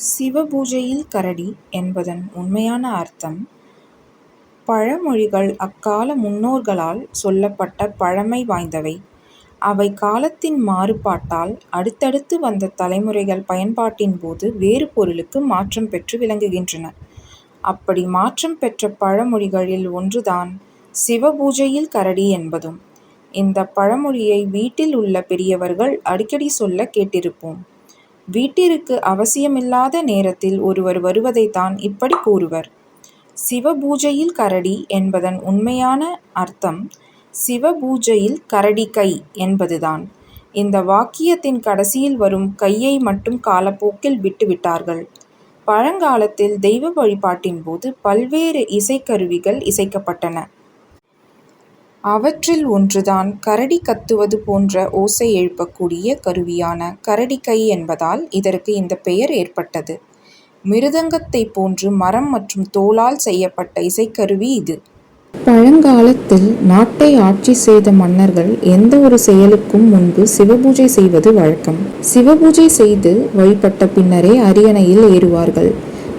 சிவபூஜையில் கரடி என்பதன் உண்மையான அர்த்தம் பழமொழிகள் அக்கால முன்னோர்களால் சொல்லப்பட்ட பழமை வாய்ந்தவை. அவை காலத்தின் மாறுபாட்டால் அடுத்தடுத்து வந்த தலைமுறைகள் பயன்பாட்டின் போது வேறு பொருளுக்கு மாற்றம் பெற்று விளங்குகின்றன. அப்படி மாற்றம் பெற்ற பழமொழிகளில் ஒன்றுதான் சிவபூஜையில் கரடி என்பதும். இந்த பழமொழியை வீட்டில் உள்ள பெரியவர்கள் அடிக்கடி சொல்லக் கேட்டிருப்போம். வீட்டிற்கு அவசியமில்லாத நேரத்தில் ஒருவர் வருவதைத்தான் இப்படி கூறுவர். சிவபூஜையில் கரடி என்பதன் உண்மையான அர்த்தம் சிவபூஜையில் கரடி கை என்பதுதான். இந்த வாக்கியத்தின் கடைசியில் வரும் கையை மட்டும் காலப்போக்கில் விட்டுவிட்டார்கள் பழங்காலத்தில் தெய்வ வழிபாட்டின் போது பல்வேறு இசைக்கருவிகள் இசைக்கப்பட்டன. அவற்றில் ஒன்றுதான் கரடி கத்துவது போன்ற ஓசை எழுப்பக்கூடிய கருவியான கரடிக்கை என்பதால் இதற்கு இந்த பெயர் ஏற்பட்டது. மிருதங்கத்தைப் போன்று மரம் மற்றும் தோலால் செய்யப்பட்ட இசைக்கருவி இது. பழங்காலத்தில் நாட்டை ஆட்சி செய்த மன்னர்கள் எந்த ஒரு செயலுக்கும் முன்பு சிவபூஜை செய்வது வழக்கம். சிவபூஜை செய்து வழிபட்ட பின்னரே அரியணையில் ஏறுவார்கள்.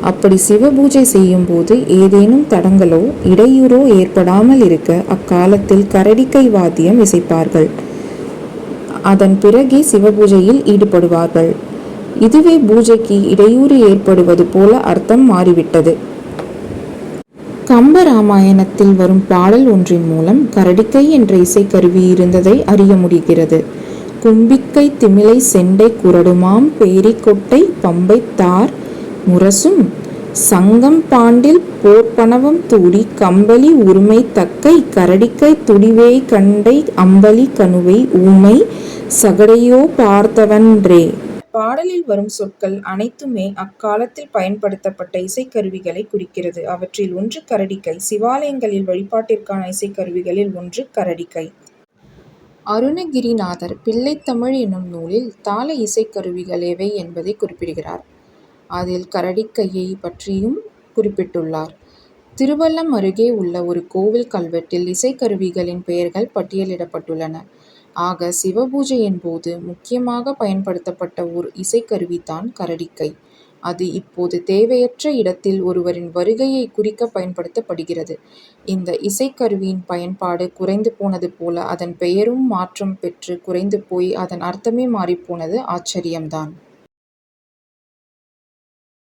அப்படி சிவபூஜை செய்யும் போது ஏதேனும் தடங்கலோ இடையூறோ ஏற்படாமல் இருக்க அக்காலத்தில் கரடிக்கை வாத்தியம் இசைப்பார்கள். அதன் பிறகே சிவபூஜையில் ஈடுபடுவார்கள். இதுவே பூஜைக்கு இடையூறு ஏற்படுவது போல அர்த்தம் மாறிவிட்டது. கம்பராமாயணத்தில் வரும் பாடல் ஒன்றின் மூலம் கரடிக்கை என்ற இசைக்கருவி இருந்ததை அறிய முடிகிறது. கும்பிக்கை திமிலை செண்டை குரடுமாம் பேரிக்கொட்டை பம்பை தார் முரசும் சங்கம் பாண்டில் போர்ப்பணவம் தூடி கம்பளி உரிமை தக்கை கரடிக்கை துடிவே கண்டை அம்பலி கனுவை ஊமை சகடையோ பார்த்தவன்றே பாடலில் வரும் சொற்கள் அனைத்துமே அக்காலத்தில் பயன்படுத்தப்பட்ட இசைக்கருவிகளைக் குறிக்கிறது. அவற்றில் ஒன்று கரடிக்கை. சிவாலயங்களில் வழிபாட்டிற்கான இசைக்கருவிகளில் ஒன்று கரடிக்கை. அருணகிரிநாதர் பிள்ளைத்தமிழ் என்னும் நூலில் தாள இசைக்கருவிகள் எவை என்பதை குறிப்பிடுகிறார். அதில் கரடிக்கையை பற்றியும் குறிப்பிட்டுள்ளார். திருவல்லம் அருகே உள்ள ஒரு கோவில் கல்வெட்டில் இசைக்கருவிகளின் பெயர்கள் பட்டியலிடப்பட்டுள்ளன. ஆக சிவபூஜையின் போது முக்கியமாக பயன்படுத்தப்பட்ட ஓர் இசைக்கருவிதான் கரடிக்கை. அது இப்போது தேவையற்ற இடத்தில் ஒருவரின் வருகையை குறிக்க பயன்படுத்தப்படுகிறது. இந்த இசைக்கருவியின் பயன்பாடு குறைந்து போனது போல அதன் பெயரும் மாற்றம் பெற்று குறைந்து போய் அதன் அர்த்தமே மாறிப்போனது ஆச்சரியம்தான்.